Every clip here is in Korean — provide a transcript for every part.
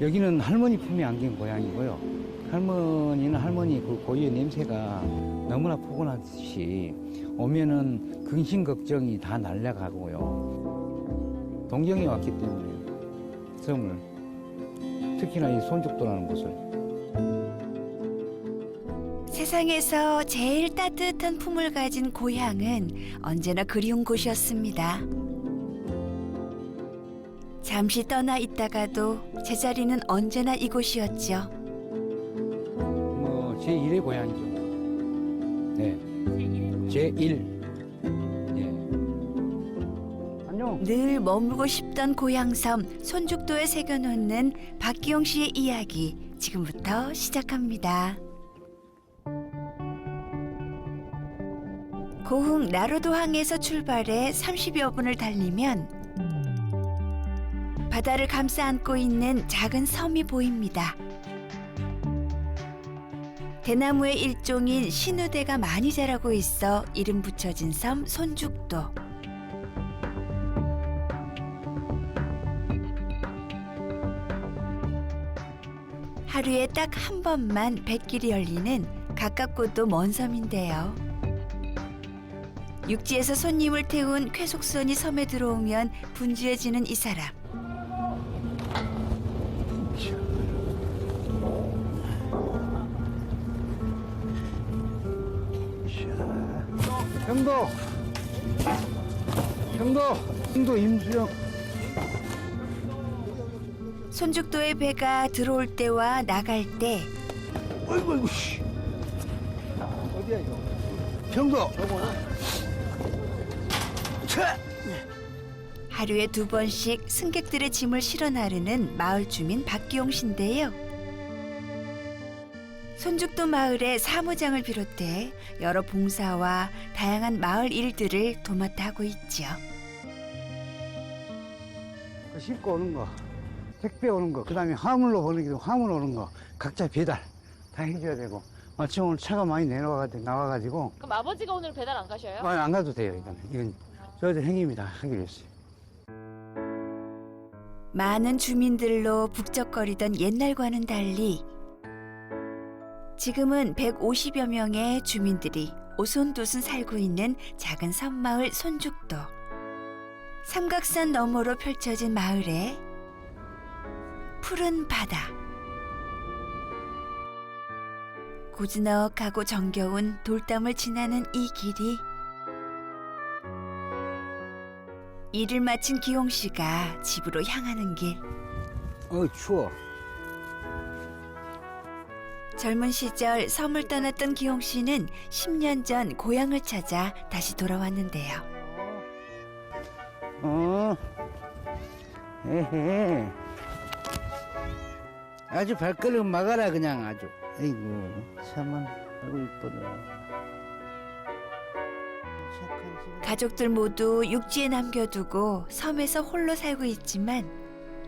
여기는 할머니 품에 안긴 고향이고요. 할머니는 할머니 그 고유의 냄새가 너무나 포근하듯이 오면은 근심 걱정이 다 날려가고요. 동경에 왔기 때문에 섬을 특히나 이 손죽도라는 곳을 세상에서 제일 따뜻한 품을 가진 고향은 언제나 그리운 곳이었습니다. 잠시 떠나 있다가도 제자리는 언제나 이곳이었죠. 뭐 제 1의 고향이죠. 네. 제1. 예. 안녕. 늘 머물고 싶던 고향섬 손죽도에 새겨놓는 박기용 씨의 이야기 지금부터 시작합니다. 고흥 나로도항에서 출발해 30여 분을 달리면 바다를 감싸 안고 있는 작은 섬이 보입니다. 대나무의 일종인 신우대가 많이 자라고 있어 이름 붙여진 섬 손죽도. 하루에 딱 한 번만 뱃길이 열리는 가깝고도 먼 섬인데요. 육지에서 손님을 태운 쾌속선이 섬에 들어오면 분주해지는 이 사람. 형도. 형도 임수영. 손죽도의 배가 들어올 때와 나갈 때 어이구, 어이구, 씨. 어디야, 이거? 형도. 차! 하루에 두 번씩 승객들의 짐을 실어 나르는 마을 주민 박기용 씨인데요. 손죽도 마을의 사무장을 비롯해 여러 봉사와 다양한 마을 일들을 도맡아 하고 있죠. 그 싣고 오는 거, 택배 오는 거, 그 다음에 화물로 보내기도 화물 오는 거, 각자 배달 다 해줘야 되고. 마침 오늘 차가 많이 내려와가지고, 나와가지고, 그럼 아버지가 오늘 배달 안 가셔요? 아, 안 가도 돼요, 이거는. 이건 저희들 행위입니다. 하기로 했어요. 많은 주민들로 북적거리던 옛날과는 달리 지금은 150여 명의 주민들이 오손도손 살고 있는 작은 섬마을 손죽도. 삼각산 너머로 펼쳐진 마을에 푸른 바다. 고즈넉하고 정겨운 돌담을 지나는 이 길이 일을 마친 기용 씨가 집으로 향하는 길. 어, 추워. 젊은 시절 섬을 떠났던 기용 씨는 10년 전 고향을 찾아 다시 돌아왔는데요. 에헤. 아주 발걸음 막아라, 그냥 아주. 아이고, 참은, 아이고, 시간. 가족들 모두 육지에 남겨두고 섬에서 홀로 살고 있지만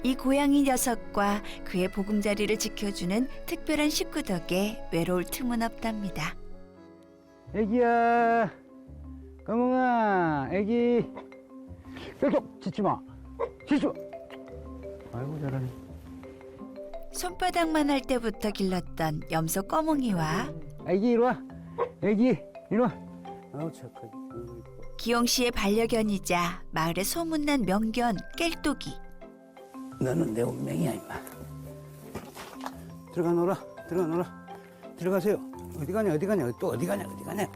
이 고양이 녀석과 그의 보금자리를 지켜주는 특별한 식구 덕에 외로울 틈은 없답니다. 애기야, 까몽아, 애기. 계속 짖지 마. 짖지 마. 아이고, 잘하네. 손바닥만 할 때부터 길렀던 염소 꺼몽이와 애기, 이리 와. 애기, 이리 와. 아우. 아이고, 이뻐. 기용 씨의 반려견이자 마을의 소문난 명견 깰똑이. 너는 내 운명이야, 임마. 들어가 놀아. 들어가 놀아. 들어가세요. 어디 가냐, 어디 가냐, 또 어디 가냐, 어디 가냐.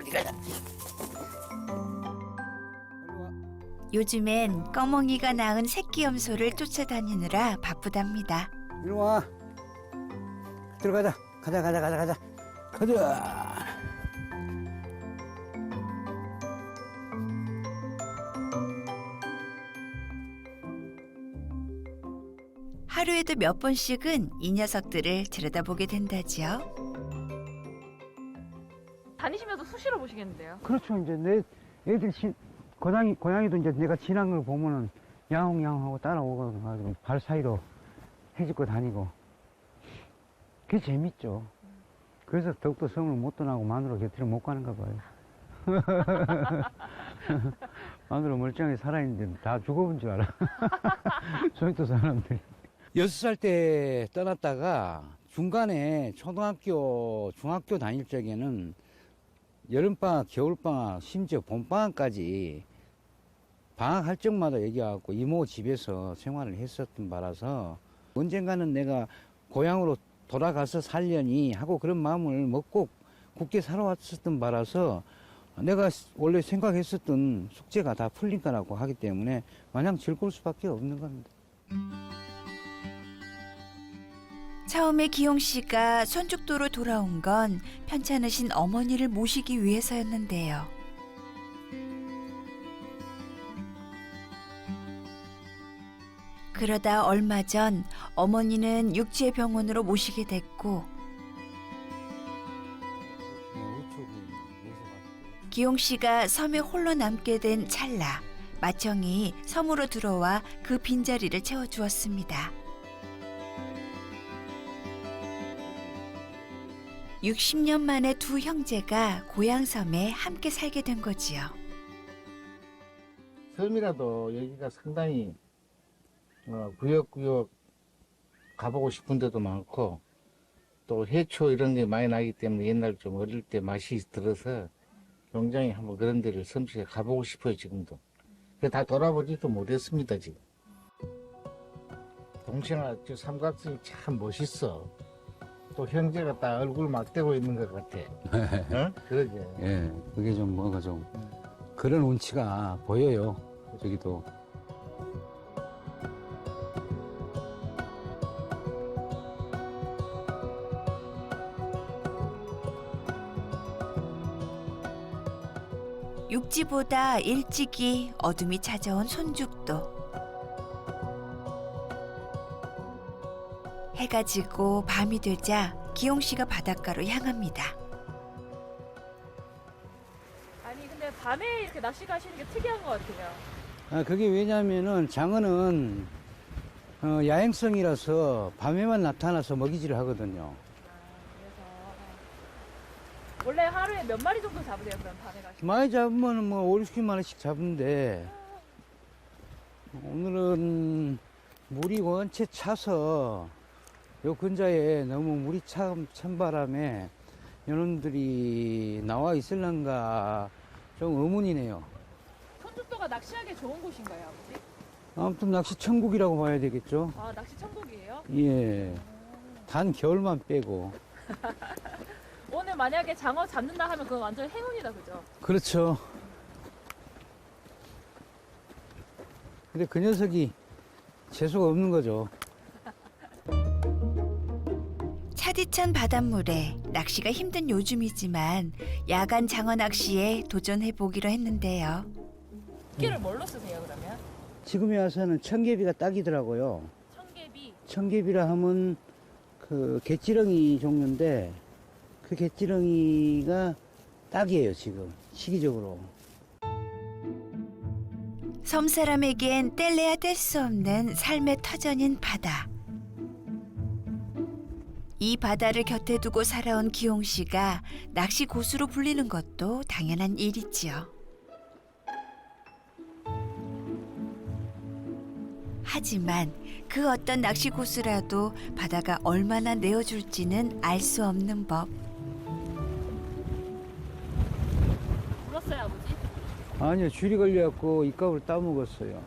어디 가냐. 요즘엔 꺼멍이가 낳은 새끼 염소를 쫓아다니느라 바쁘답니다. 이리 와. 들어가자. 가자, 가자, 가자, 가자. 가자. 하루에도 몇 번씩은 이 녀석들을 들여다보게 된다지요. 다니시면서 수시로 보시겠는데요? 그렇죠. 이제 내 애들 치, 고양이, 고양이도 이제 내가 지난 걸 보면은 야옹야옹하고 따라오가지고 발 사이로 해집고 다니고. 그게 재밌죠. 그래서 더욱더 섬을 못 떠나고 마누라 곁으로 못 가는가 봐요. 마누라 멀쩡하게 살아있는데 다 죽어본 줄 알아. 저기도 사람들이. 여섯 살때 떠났다가 중간에 초등학교, 중학교 다닐 적에는 여름방학, 겨울방학, 심지어 봄방학까지 방학 할 적마다 여기 와갖고 이모 집에서 생활을 했었던 바라서 언젠가는 내가 고향으로 돌아가서 살려니 하고 그런 마음을 먹고 굳게 살아왔었던 바라서 내가 원래 생각했었던 숙제가 다 풀린 거라고 하기 때문에 마냥 즐거울 수밖에 없는 겁니다. 처음에 기용 씨가 손죽도로 돌아온 건 편찮으신 어머니를 모시기 위해서였는데요. 그러다 얼마 전 어머니는 육지의 병원으로 모시게 됐고 기용 씨가 섬에 홀로 남게 된 찰나 마청이 섬으로 들어와 그 빈자리를 채워주었습니다. 60년 만에 두 형제가 고향 섬에 함께 살게 된 거지요. 섬이라도 여기가 상당히 어, 구역구역 가보고 싶은 데도 많고 또 해초 이런 게 많이 나기 때문에 옛날 좀 어릴 때 맛이 들어서 굉장히 한번 그런 데를 섬시에 가보고 싶어요 지금도. 그다 돌아보지도 못했습니다 지금. 동생아 저 삼각성이 참 멋있어 또 형제가 딱 얼굴 막 대고 있는 것 같아 어? 그러게 예, 그게 좀 뭐가 좀 그런 운치가 보여요. 저기도. 육지보다 일찍이 어둠이 찾아온 손죽도. 해가 지고 밤이 되자 기용 씨가 바닷가로 향합니다. 아니 근데 밤에 이렇게 낚시 가시는 게 특이한 것 같아요. 아, 그게 왜냐면은 장어는 어, 야행성이라서 밤에만 나타나서 먹이질을 하거든요. 아, 그래서 원래 하루에 몇 마리 정도 잡으세요? 그럼 밤에 가시? 많이 잡으면 뭐 5, 60만 원씩 잡는데 오늘은 물이 원체 차서 요 근처에 너무 물이 참, 찬 바람에 연원들이 나와 있을런가 좀 의문이네요. 손죽도가 낚시하기 좋은 곳인가요, 아버지? 아무튼 낚시 천국이라고 봐야 되겠죠. 아 낚시 천국이에요? 예. 단 겨울만 빼고. 오늘 만약에 장어 잡는다 하면 그건 완전 행운이다, 그죠? 그렇죠. 근데 그 녀석이 재수가 없는 거죠. 차디찬 바닷물에 낚시가 힘든 요즘이지만 야간 장어 낚시에 도전해 보기로 했는데요. 끼를 뭘로 쓰세요, 그러면? 지금에 와서는 청개비가 딱이더라고요. 청개비. 청개비라 하면 그 갯지렁이 종류인데 그 갯지렁이가 딱이에요, 지금. 시기적으로. 섬 사람에겐 뗄래야 뗄 수 없는 삶의 터전인 바다. 이 바다를 곁에 두고 살아온 기용 씨가 낚시 고수로 불리는 것도 당연한 일이지요. 하지만 그 어떤 낚시 고수라도 바다가 얼마나 내어줄지는 알 수 없는 법. 물었어요, 아버지? 아니요, 줄이 걸려갖고 입값을 따먹었어요.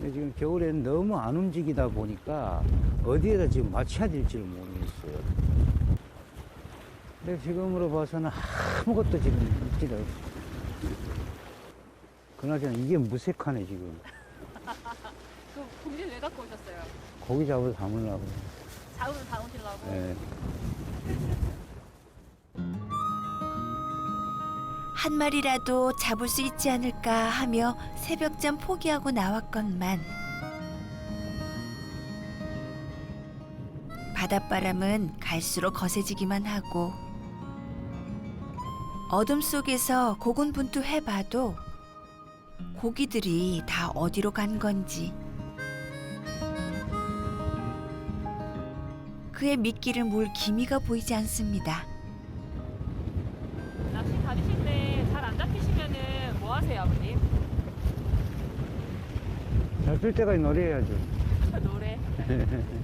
근데 지금 겨울엔 너무 안 움직이다 보니까 어디에다 지금 맞춰야 될지를 모르겠어요. 근데 지금으로 봐서는 아무것도 지금 있지를 않아요. 그나저나 이게 무색하네, 지금. 그 봉지를 왜 갖고 오셨어요? 고기 잡아서 담으려고. 잡으면 다 오시려고. 예. 한 마리라도 잡을 수 있지 않을까 하며 새벽잠 포기하고 나왔건만 바닷바람은 갈수록 거세지기만 하고 어둠 속에서 고군분투해봐도 고기들이 다 어디로 간 건지 그의 미끼를 물 기미가 보이지 않습니다. 낚시 다니실 때잘안 잡히시면은 뭐 하세요, 아버님? 없을 때까지 노래해야죠. 노래.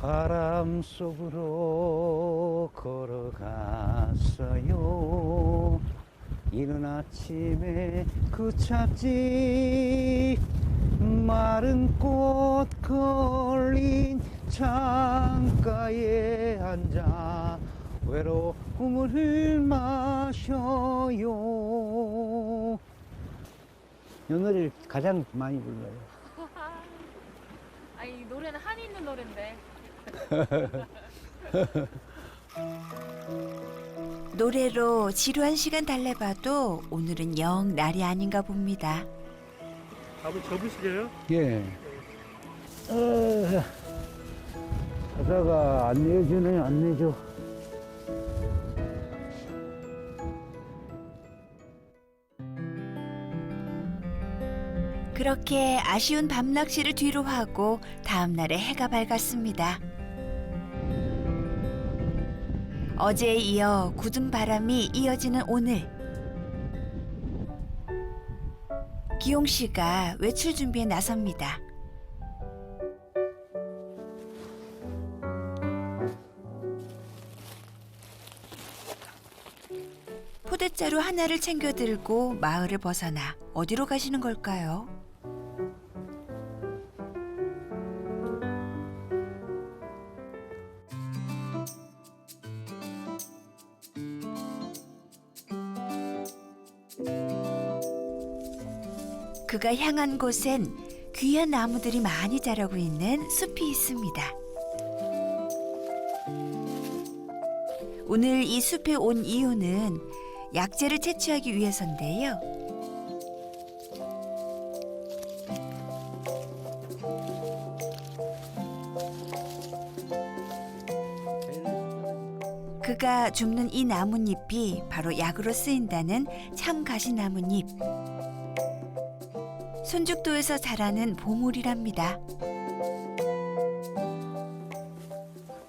바람 속으로 걸어갔어요. 이른 아침에 그 찻집 마른 꽃 걸린 창가에 앉아 외로 움을 마셔요. 이 노래를 가장 많이 불러요. 아니 이 노래는 한이 있는 노래인데. 노래로 지루한 시간 달래봐도 오늘은 영 날이 아닌가 봅니다. 밥을 접으시려요? 예. 어, 하다가 안 내주네, 안 내줘. 그렇게 아쉬운 밤 낚시를 뒤로 하고 다음 날에 해가 밝았습니다. 어제에 이어 굳은 바람이 이어지는 오늘. 기용 씨가 외출 준비에 나섭니다. 포대자루 하나를 챙겨 들고 마을을 벗어나 어디로 가시는 걸까요? 그가 향한 곳엔 귀한 나무들이 많이 자라고 있는 숲이 있습니다. 오늘 이 숲에 온 이유는 약재를 채취하기 위해서인데요. 그가 줍는 이 나뭇잎이 바로 약으로 쓰인다는 참가시나뭇잎. 손죽도에서 자라는 보물이랍니다.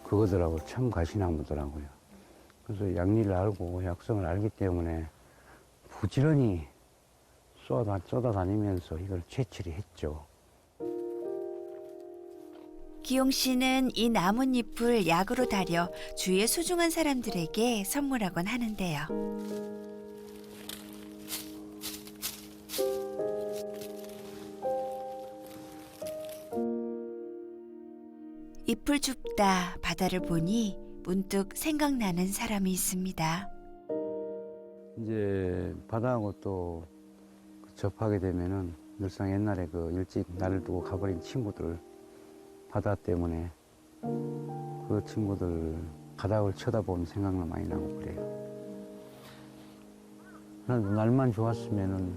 그거더라고. 참 가시나무더라고요. 그래서 약리를 알고 약성을 알기 때문에 부지런히 쏟아, 쏟아다니면서 이걸 채취를 했죠. 기용 씨는 이 나뭇잎을 약으로 다려 주위의 소중한 사람들에게 선물하곤 하는데요. 잎을 줍다 바다를 보니 문득 생각나는 사람이 있습니다. 이제 바다하고 또 접하게 되면은 늘상 옛날에 그 일찍 나를 두고 가버린 친구들 바다 때문에 그 친구들 바닥을 쳐다보면 생각나 많이 나고 그래요. 난 날만 좋았으면은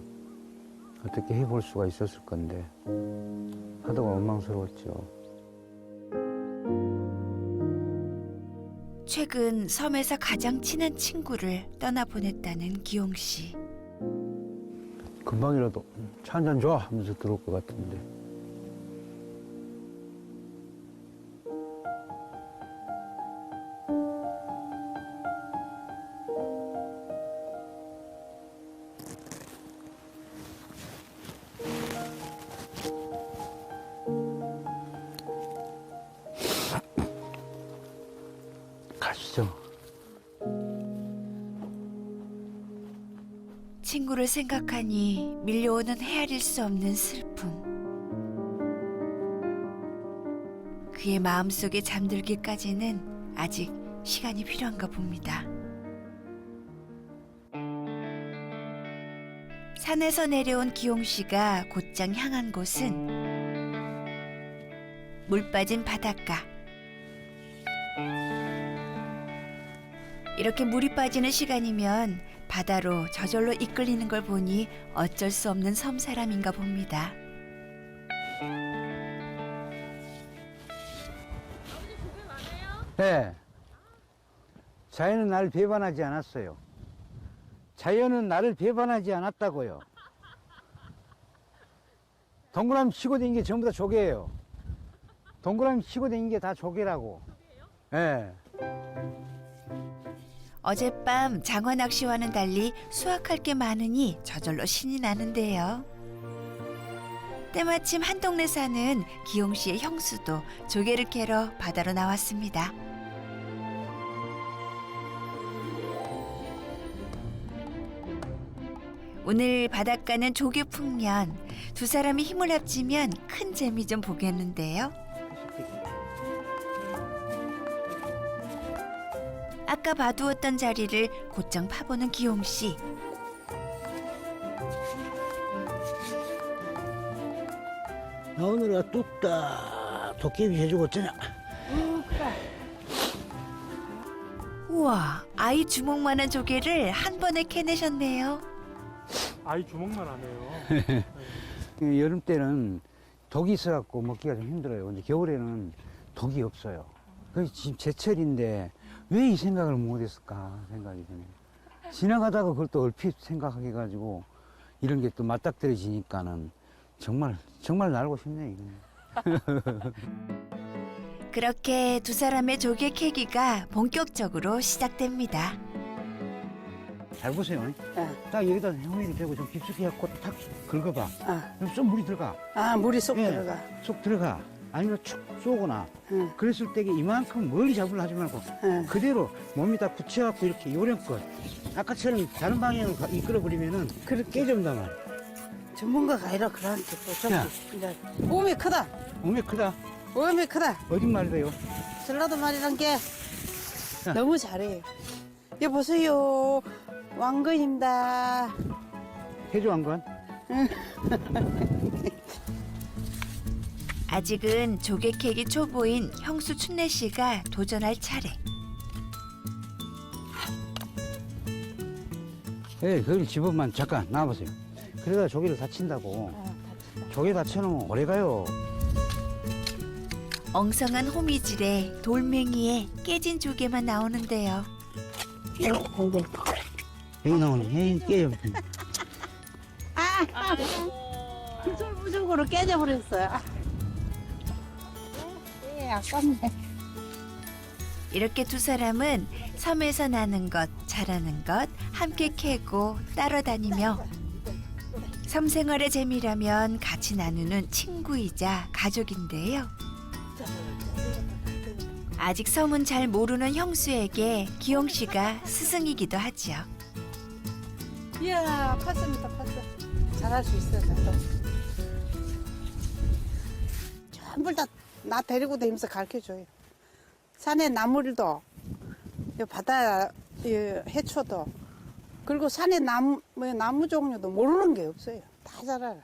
어떻게 해볼 수가 있었을 건데 하도가 원망스러웠죠. 최근 섬에서 가장 친한 친구를 떠나보냈다는 기용 씨. 금방이라도 차 한 잔 줘 하면서 들어올 것 같은데 생각하니 밀려오는 헤아릴 수 없는 슬픔. 그의 마음속에 잠들기까지는 아직 시간이 필요한가 봅니다. 산에서 내려온 기용 씨가 곧장 향한 곳은 물 빠진 바닷가. 이렇게 물이 빠지는 시간이면 바다로 저절로 이끌리는 걸 보니 어쩔 수 없는 섬 사람인가 봅니다. 네. 자연은 나를 배반하지 않았어요. 자연은 나를 배반하지 않았다고요. 동그라미 치고 다니는 게 전부 다 조개예요. 동그라미 치고 다니는 게다 조개라고. 예. 어젯밤 장화 낚시와는 달리 수확할 게 많으니 저절로 신이 나는데요. 때마침 한 동네 사는 기용 씨의 형수도 조개를 캐러 바다로 나왔습니다. 오늘 바닷가는 조개 풍년. 두 사람이 힘을 합치면 큰 재미 좀 보겠는데요. 아까 봐두었던 자리를 곧장 파보는 기용 씨. 나 오늘은 뚝딱 도깨비 해주고 어쩌냐. 우와, 아이 주먹만한 조개를 한 번에 캐내셨네요. 아이 주먹만 하네요. 그 여름 때는 독이 있어갖고 먹기가 좀 힘들어요. 근데 겨울에는 독이 없어요. 그 지금 제철인데 왜 이 생각을 못했을까 생각이 드네요. 지나가다가 그걸 또 얼핏 생각하게 가지고 이런 게 또 맞닥뜨려지니까는 정말 정말 날고 싶네 이거는. 그렇게 두 사람의 조개 캐기가 본격적으로 시작됩니다. 잘 보세요. 예. 딱 여기다 형님이 대고 좀 깊숙이 해갖고 탁 긁어봐. 아, 그럼 좀 물이 들어가. 아 물이 쏙 예. 들어가. 쏙 들어가. 아니면 축 쏘거나. 응. 그랬을 때 이만큼 멀리 잡으려 하지 말고 예. 그대로 몸에다 붙여갖고 이렇게 요령껏 아까처럼 다른 방향으로 가- 이끌어버리면은 그렇게 깨진단 말이야. 전문가가 아니라 그런데 또 야. 좀 이제 몸이 크다. 몸이 크다. 몸이 크다. 어딘 말이래요? 전라도 말이란 게 너무 잘해요. 여 보세요. 왕건입니다. 건? 아직은 조개 캐기 초보인 형수 춘내 씨가 도전할 차례. 예, 거기 집어만 잠깐 나와보세요. 그러다 조개를 다친다고. 조개 다쳐놓으면 오래 가요. 엉성한 호미질에 돌멩이에 깨진 조개만 나오는데요. 여기 나오네. 에이, 깨요. 무적으로 깨져버렸어요. 예, 아깝네. 이렇게 두 사람은 섬에서 나는 것, 자라는 것 함께 캐고 따라다니며 섬 생활의 재미라면 같이 나누는 친구이자 가족인데요. 아직 섬은 잘 모르는 형수에게 기용 씨가 스승이기도 하죠. 이야, 팠습니다, 팠어. 잘할 수 있어요, 저도. 전부 다 나 데리고 다니면서 가르쳐줘요. 산에 나물도, 이 바다 이 해초도, 그리고 산에 나무, 뭐 나무 종류도 모르는 게 없어요. 다 잘 알아요.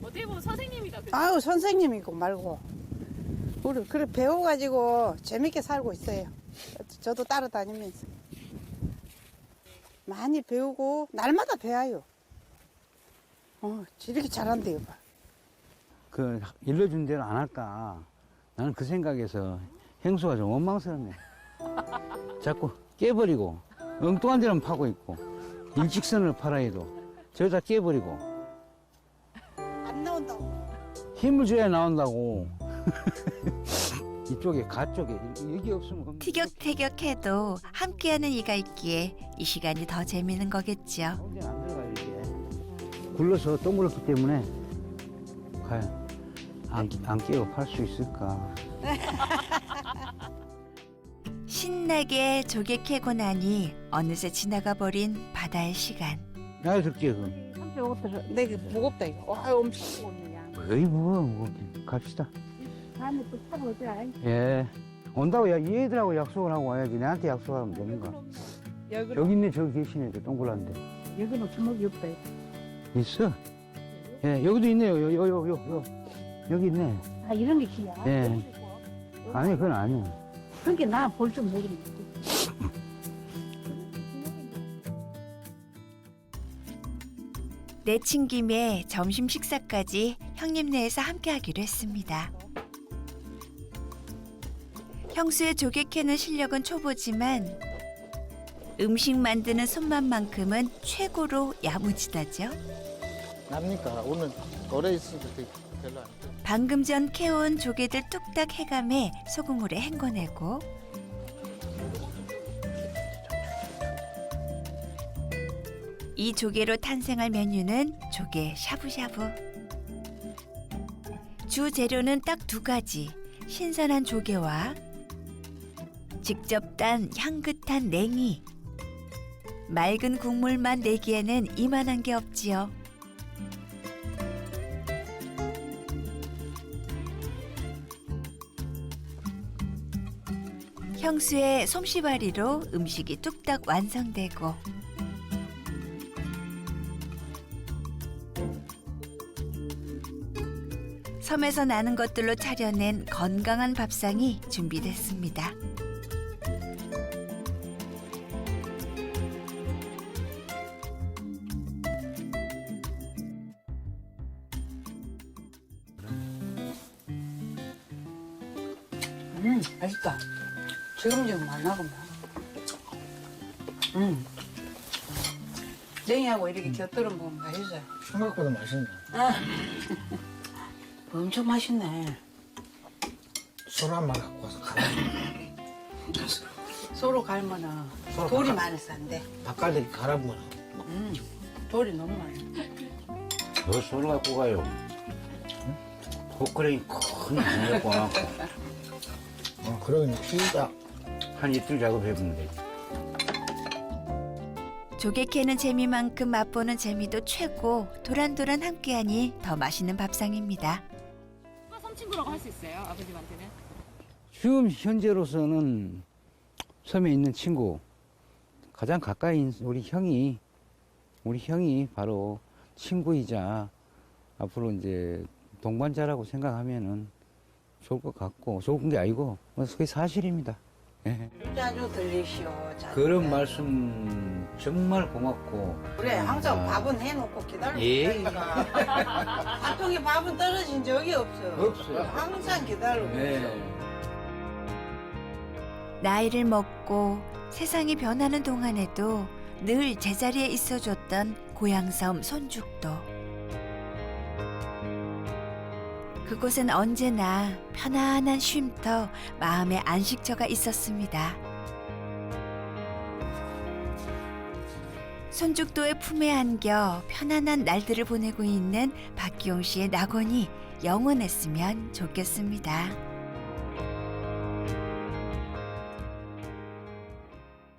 어떻게 보면 선생님이다. 그죠? 아유, 선생님이고 말고. 우리 그래 배워가지고 재밌게 살고 있어요. 저도 따라다니면서. 많이 배우고, 날마다 배워요. 어, 이렇게 잘한대요, 봐. 그, 일러준 대로 안 할까. 나는 그 생각에서 행수가 좀 원망스럽네. 자꾸 깨버리고, 엉뚱한 데는 파고 있고, 일직선을 팔아 해도, 저기다 깨버리고, 안 나온다고. 힘을 줘야 나온다고. 이쪽에, 가 쪽에, 여기 없으면. 티격태격해도 함께하는 이가 있기에 이 시간이 더 재미있는 거겠죠. 가운데는 안 들어가요, 이게. 굴러서 동그랗기 때문에, 과연, 안, 안 깨고 팔 수 있을까. 신나게 조개 캐고 나니 어느새 지나가 버린 바다의 시간. 나야 들게, 그. 35도, 내게 무겁다, 이거. 와, 엄청 무겁네, 양. 거의 뭐, 뭐, 갑시다. 다음에 또 타보자. 예. 온다고, 야, 얘들하고 약속을 하고 와야지. 내한테 약속하면 되는가. 여기는, 여기 있네, 저기 계시네, 저 동그란데. 여기는 주먹이 없다. 있어? 예, 여기도 있네요. 요, 요, 요, 요, 요. 여기 있네. 아, 이런 게 기야. 예. 아니, 그건 아니야. 그게 나볼 줄 모르는 내친 김에 점심 식사까지 형님네에서 함께하기로 했습니다. 형수의 조개 캐는 실력은 초보지만 음식 만드는 손맛만큼은 최고로 야무지다죠. 납니까? 오늘 오래 있으니까 별로 안 돼. 방금 전 캐온 조개들 뚝딱 해감해 소금물에 헹궈내고 이 조개로 탄생할 메뉴는 조개 샤브샤브. 주 재료는 딱 두 가지. 신선한 조개와 직접 딴 향긋한 냉이. 맑은 국물만 내기에는 이만한 게 없지요. 형수의 솜씨발이로 음식이 뚝딱 완성되고 섬에서 나는 것들로 차려낸 건강한 밥상이 준비됐습니다. 지금 지금 만나구만. 음. 냉이하고 이렇게 곁들여 먹으면 맛있어요. 생각보다 맛있네. 엄청 맛있네. 술한만 갖고 와서 가라. 서로 갈면은 서로 돌이 가- 많아서 안 돼. 바깥에 갈아보면 음, 돌이 너무 많아. 저 소를 갖고 가요. 포크레인 큰 갖고 와갖고 어, 그러긴 진짜 한 이틀 작업해보면 되지. 조개 캐는 재미만큼 맛보는 재미도 최고. 도란도란 함께하니 더 맛있는 밥상입니다. 섬친구라고 할 수 있어요 아버님한테는? 지금 현재로서는 섬에 있는 친구 가장 가까이 있는 우리 형이 우리 형이 바로 친구이자 앞으로 이제 동반자라고 생각하면은 좋을 것 같고 좋은 게 아니고 뭐 그게 사실입니다. 예. 자주 들리시오. 자주. 그런 말씀 정말 고맙고 그래, 항상 아. 밥은 해놓고 기다리고 예. 있다니까. 한 통에 밥은 떨어진 적이 없어. 없어요. 항상 기다리고 네. 있어. 나이를 먹고 세상이 변하는 동안에도 늘 제자리에 있어줬던 고향섬 손죽도. 그곳엔 언제나 편안한 쉼터, 마음의 안식처가 있었습니다. 손죽도의 품에 안겨 편안한 날들을 보내고 있는 박기용 씨의 낙원이 영원했으면 좋겠습니다.